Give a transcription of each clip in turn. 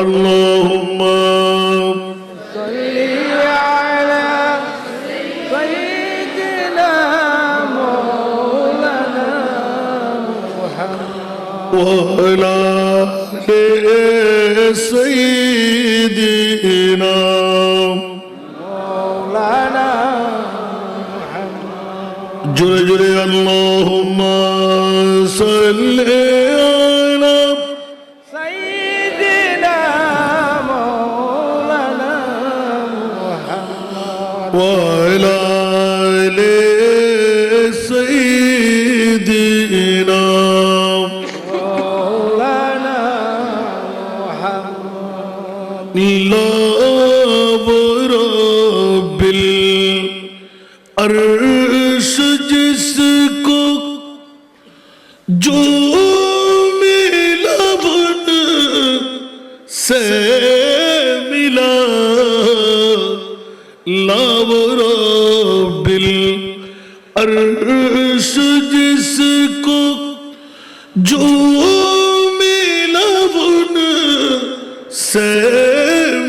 اللهم صل على سيدنا مولانا محمد وعلى آل سيدنا مولانا محمد جل جل اللهم صل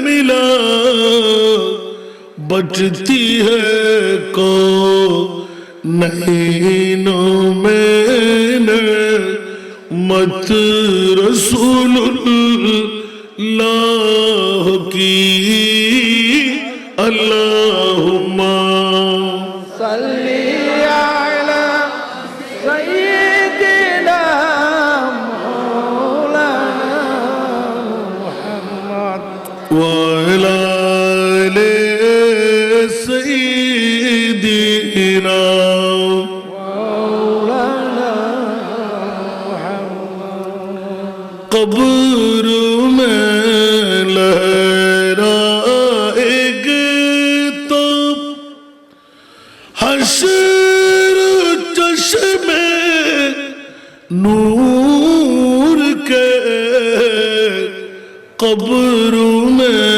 ملا بچتی ہے کو نہیں میں نے مت رسول اللہ کی قبر میں لہرائے گے تو حشر چشم نور کے قبر میں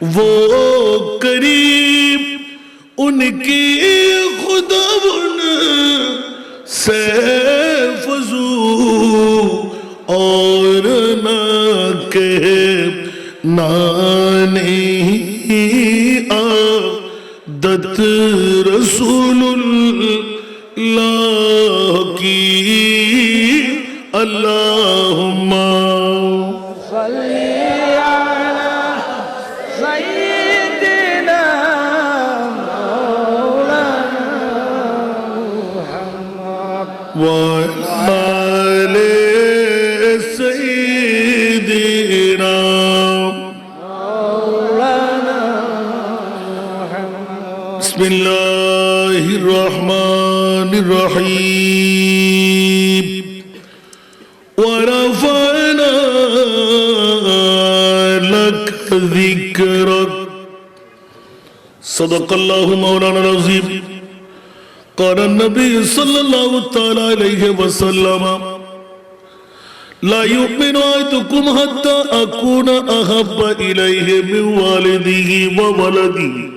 وہ قریب ان کی خدا ان سے فضو اور نہ کہ نانی عادت رسول اللہ کی بسم الله الرحمن الرحيم. ورفعنا لك ذكرك. صدق الله مولانا العظيم. قال النبي صلى الله تعالى عليه وسلم لا يؤمن أحدكم حتى أكون أحب إليه من والده وولده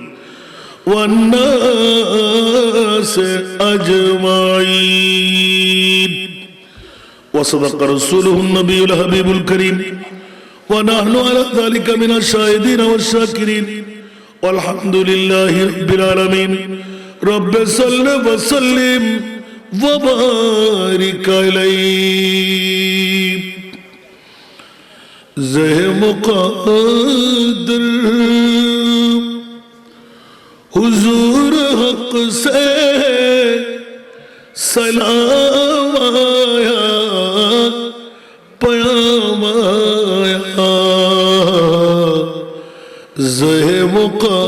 والناس أجمعين وصدق رسوله النبي الحبيب الكريم ونحن على ذلك من الشاهدين والشاكرين والحمد لله رب العالمين رب صل وسلم وبارك عليه زہ مقادر حضور حق سے سلام آیا، پیام آیا۔ زہ مقادر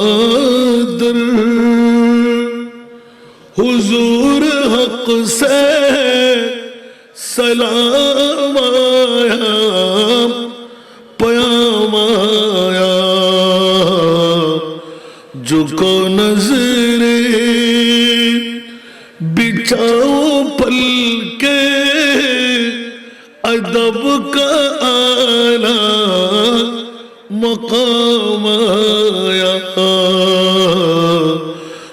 پیام آیا جو کو نظر بچھاؤ پل کے ادب کا آلہ مقام آیا۔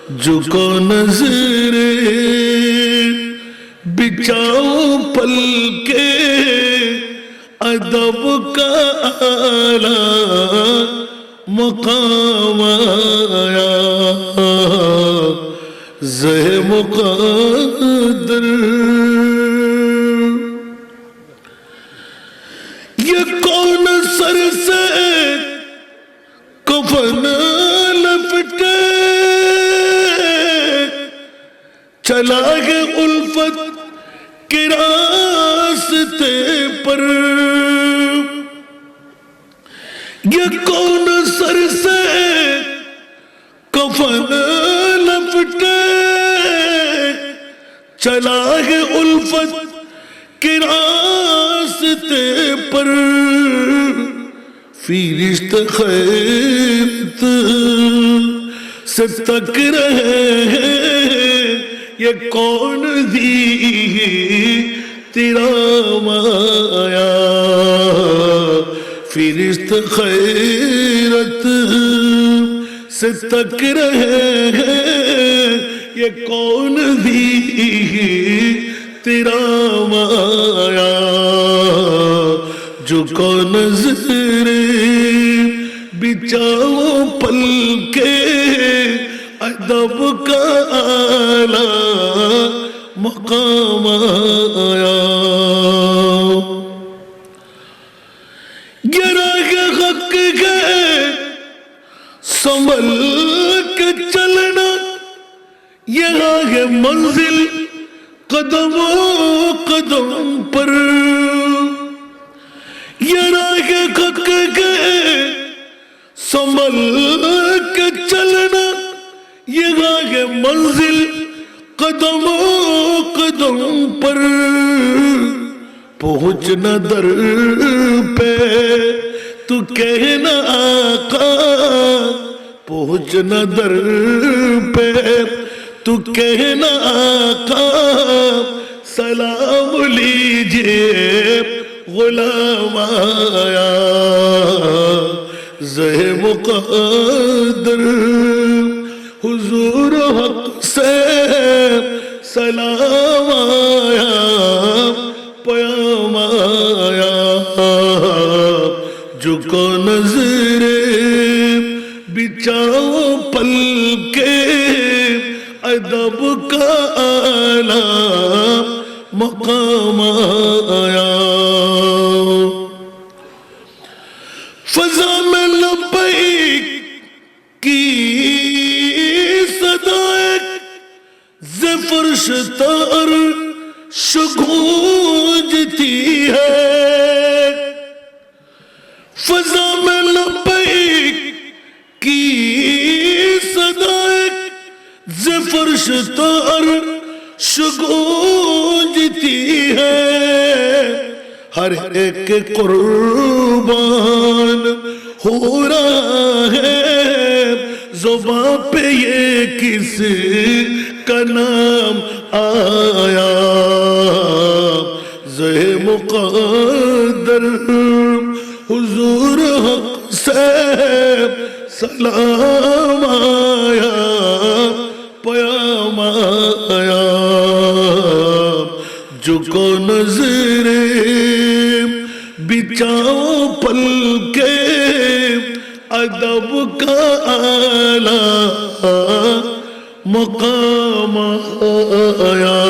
جو کو نظر بچھاؤ پل کے ادب کا آلہ مقام آیا۔ زہ مقدر۔ یہ کون سر سے کفن لپٹے؟ چلا گے الفت کے راستے پر۔ یہ کون سر سے کفن لپٹے؟ چلا گے الفت کے راستے پر۔ فیرشت خیرت سے تک رہے ہیں۔ یہ کون دی تیرا مایا؟ فرشت خیرت سے تک رہے ہیں، یہ کون دی تیرا مایا؟ جو کو نظر بچاؤ پل کے ادب کا آلہ مقام آیا گرا کے حق کے سنبھل کے چلنا یہاں ہے منزل قدم قدم پر یہ راہ حق کے سنبھل کے چلنا یہ راہ منزل قدم قدم پر پہنچنا در پہ تو کہنا پہنچنا در پہ۔ تو کہنا آقا سلام لیجیے، غلام آیا۔ زہ مقدر حضور حق سے سلام آیا۔ بچاؤ پل کے ادب کا آلہ مقام آیا۔ فضا میں لبیک کی صدایت زفرش تار شگوجتی ہے۔ فضا میں لبیک زفرش تار شگوجتی ہے۔ ہر ایک قربان ہو رہا ہے۔ زباں پہ یہ کس کا نام آیا۔ زہ مقدر حضور حق سے سلام آیا فرمایا آیا جو کو نظر بچاؤ پل کے ادب کا آلہ مقام آیا۔